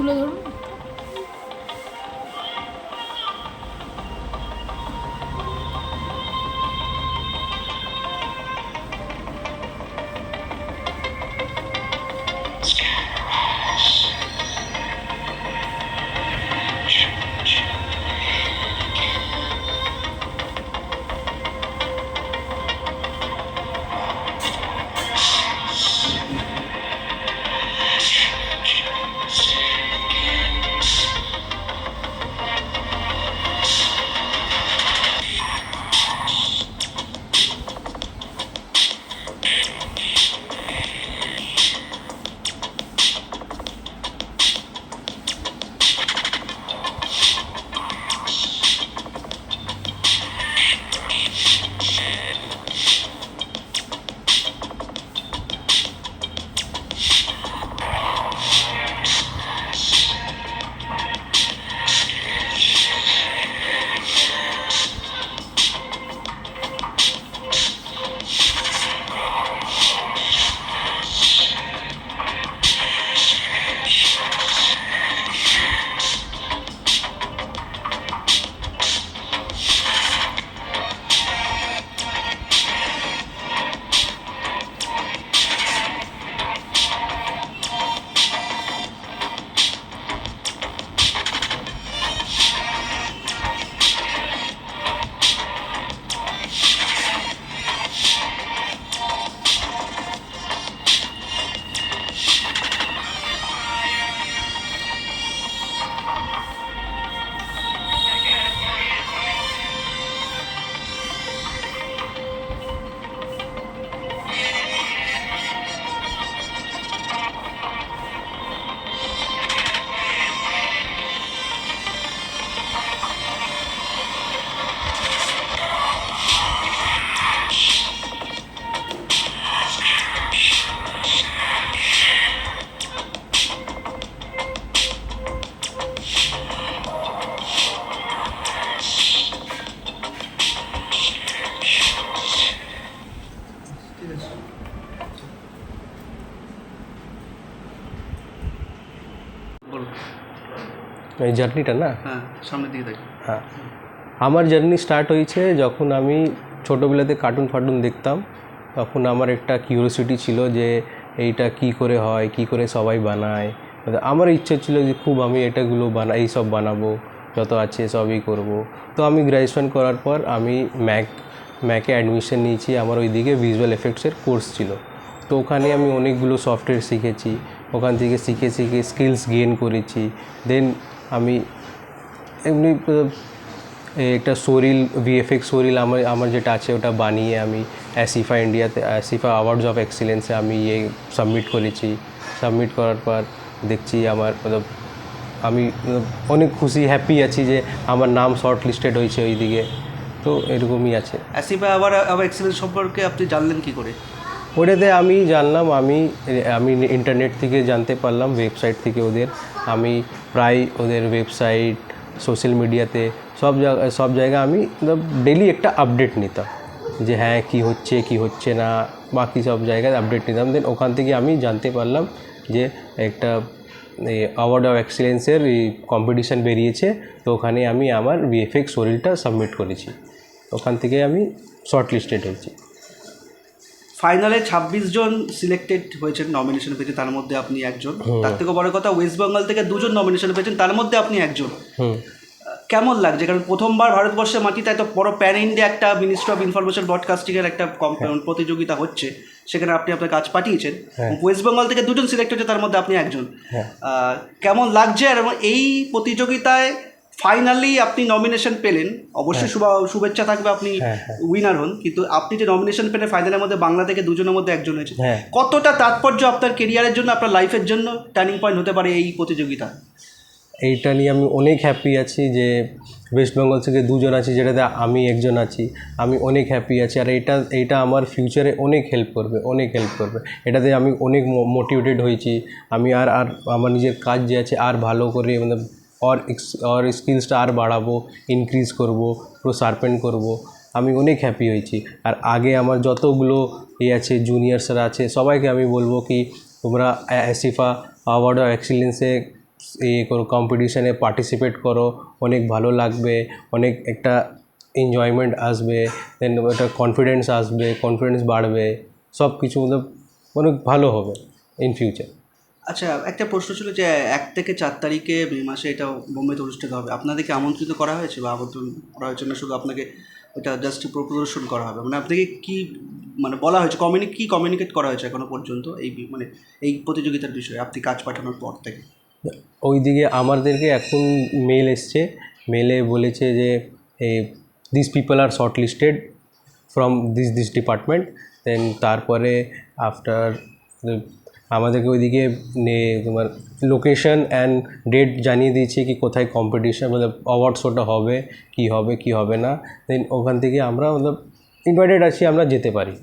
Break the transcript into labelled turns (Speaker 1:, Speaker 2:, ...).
Speaker 1: তুলে ধরুন।
Speaker 2: এই জার্নিটা না?
Speaker 3: হ্যাঁ সামনের দিকে দেখি।
Speaker 2: হ্যাঁ। আমার জার্নি স্টার্ট হয়েছে যখন আমি ছোটোবেলাতে কার্টুন ফার্টুন দেখতাম। তখন আমার একটা কিউরিয়াসিটি ছিল যে এইটা কি করে হয় কি করে সবাই বানায়। আমার ইচ্ছে ছিল যে খুব আমি এটাগুলো বানা এই সব বানাবো যত আছে সবই করব। তো আমি গ্র্যাজুয়েশন করার পর আমি ম্যাক ম্যাকে অ্যাডমিশন নিয়েছি। আমার ওইদিকে ভিজুয়াল এফেক্টসের কোর্স ছিল। তো ওখানে আমি অনেকগুলো সফটওয়্যার শিখেছি। ওখান থেকে শিখে শিখে স্কিলস গেইন করেছি। দেন আমি এমনি একটা শরীর ভিএফএক্স শরীর আমার আমার যেটা আছে ওটা বানিয়ে আমি অ্যাসিফা ইন্ডিয়াতে, অ্যাসিফা অ্যাওয়ার্ডস অফ এক্সিলেন্সে আমি ইয়ে সাবমিট করেছি। সাবমিট করার পর দেখছি আমার আমি অনেক খুশি হ্যাপি আছি যে আমার নাম শর্ট লিস্টেড হয়েছে ওইদিকে। তো এরকমই আছে।
Speaker 3: অ্যাসিফা আবার এক্সিলেন্স সম্পর্কে আপনি জানলেন কি করে?
Speaker 2: ওটাতে আমি জানলাম, আমি আমি ইন্টারনেট থেকে জানতে পারলাম ওয়েবসাইট থেকে ওদের। আমি প্রায় ওদের ওয়েবসাইট সোশ্যাল মিডিয়াতে সব জায়গা, সব জায়গায় আমি ডেলি একটা আপডেট নিতাম। যে হ্যাঁ কি হচ্ছে কি হচ্ছে না, বাকি সব জায়গায় আপডেট নিতাম। দেন ওখান থেকে আমি জানতে পারলাম যে একটা অ্যাওয়ার্ড অফ এক্সিলেন্সের কম্পিটিশান বেরিয়েছে। তো ওখানে আমি আমার ভিএফএক্স শরীরটা সাবমিট করেছি। ওখান থেকে আমি শর্ট লিস্টেড হয়েছি।
Speaker 3: ফাইনালে ছাব্বিশ জন সিলেক্টেড হয়েছেন নমিনেশন পেয়েছেন তার মধ্যে আপনি একজন। তার থেকে বড় কথা ওয়েস্ট বেঙ্গল থেকে দুজন নমিনেশন পেয়েছেন তার মধ্যে আপনি একজন। কেমন লাগছে? কারণ প্রথমবার ভারতবর্ষের মাটিতে এত বড় প্যান ইন্ডিয়া একটা মিনিস্ট্রি অফ ইনফরমেশন ব্রডকাস্টিংয়ের একটা কম- প্রতিযোগিতা হচ্ছে সেখানে আপনি আপনার কাজ পাঠিয়েছেন।
Speaker 2: হ্যাঁ।
Speaker 3: ওয়েস্ট বেঙ্গল থেকে দুজন সিলেক্ট হয়েছে তার মধ্যে আপনি একজন।
Speaker 2: হ্যাঁ।
Speaker 3: কেমন লাগছে? আর এই প্রতিযোগিতায় ফাইনালি আপনি নমিনেশন পেলেন। অবশ্যই শুভা- শুভেচ্ছা থাকবে আপনি
Speaker 2: হ্যাঁ, হ্যাঁ।
Speaker 3: উইনার হন। কিন্তু আপনি যে নমিনেশন পেলেন ফাইনালের মধ্যে বাংলা থেকে দুজনের মধ্যে একজন হয়েছে।
Speaker 2: হ্যাঁ।
Speaker 3: কতটা তাৎপর্য আপনার কেরিয়ারের জন্য আপনার লাইফের জন্য টার্নিং পয়েন্ট হতে পারে এই প্রতিযোগিতা?
Speaker 2: এইটা নিয়ে আমি অনেক হ্যাপি আছি যে ওয়েস্ট বেঙ্গল থেকে দুজন আছি যেটাতে আমি একজন আছি। আমি অনেক হ্যাপি আছি আর এটা এইটা আমার ফিউচারে অনেক হেল্প করবে অনেক হেল্প করবে। এটাতে আমি অনেক মোটিভেটেড হয়েছি। আমি আর আর আমার নিজের কাজ যে আছে আর ভালো করে মানে আর আর স্কিলসটা আর বাড়াবো ইনক্রিজ করব, পুরো শার্পেন করব। আমি অনেক হ্যাপি হয়েছি। আর আগে আমার যতগুলো এ আছে জুনিয়র্সরা আছে, সবাইকে আমি বলব কি, তোমরা অ্যাসিফা অ্যাওয়ার্ড অফ এক্সিলেন্সে এ করো কম্পিটিশানে পার্টিসিপেট করো, অনেক ভালো লাগবে, অনেক একটা এনজয়মেন্ট আসবে দেন একটা কনফিডেন্স আসবে কনফিডেন্স বাড়বে সব কিছু মতলব অনেক ভালো হবে ইন ফিউচার
Speaker 3: আচ্ছা একটা প্রশ্ন ছিল যে এক থেকে চার তারিখে মে মাসে এটা বোম্বেতে অনুষ্ঠিত হবে। আপনাদেরকে আমন্ত্রিত করা হয়েছে বা আমন্ত্রণ করা হয়েছে না শুধু আপনাকে এটা জাস্ট প্রদর্শন করা হবে? মানে আপনাকে কি মানে বলা হয়েছে কমিউনি কী কমিউনিকেট করা হয়েছে এখনও পর্যন্ত এই মানে এই প্রতিযোগিতার বিষয়ে? আপনি কাজ পাঠানোর পর থেকে।
Speaker 2: ওইদিকে আমাদেরকে এখন মেল এসছে। মেলে বলেছে যে this people are shortlisted from this this department then তারপরে আফটার আমাদেরকে ওইদিকে তোমার লোকেশন অ্যান্ড ডেট জানিয়ে দিয়েছে কি কোথায় কম্পিটিশান মানে অ্যাওয়ার্ড শোটা হবে, কি হবে কি হবে না দেন ওখান থেকে আমরা মতলব ইনভাইটেড আছি, আমরা যেতে পারি।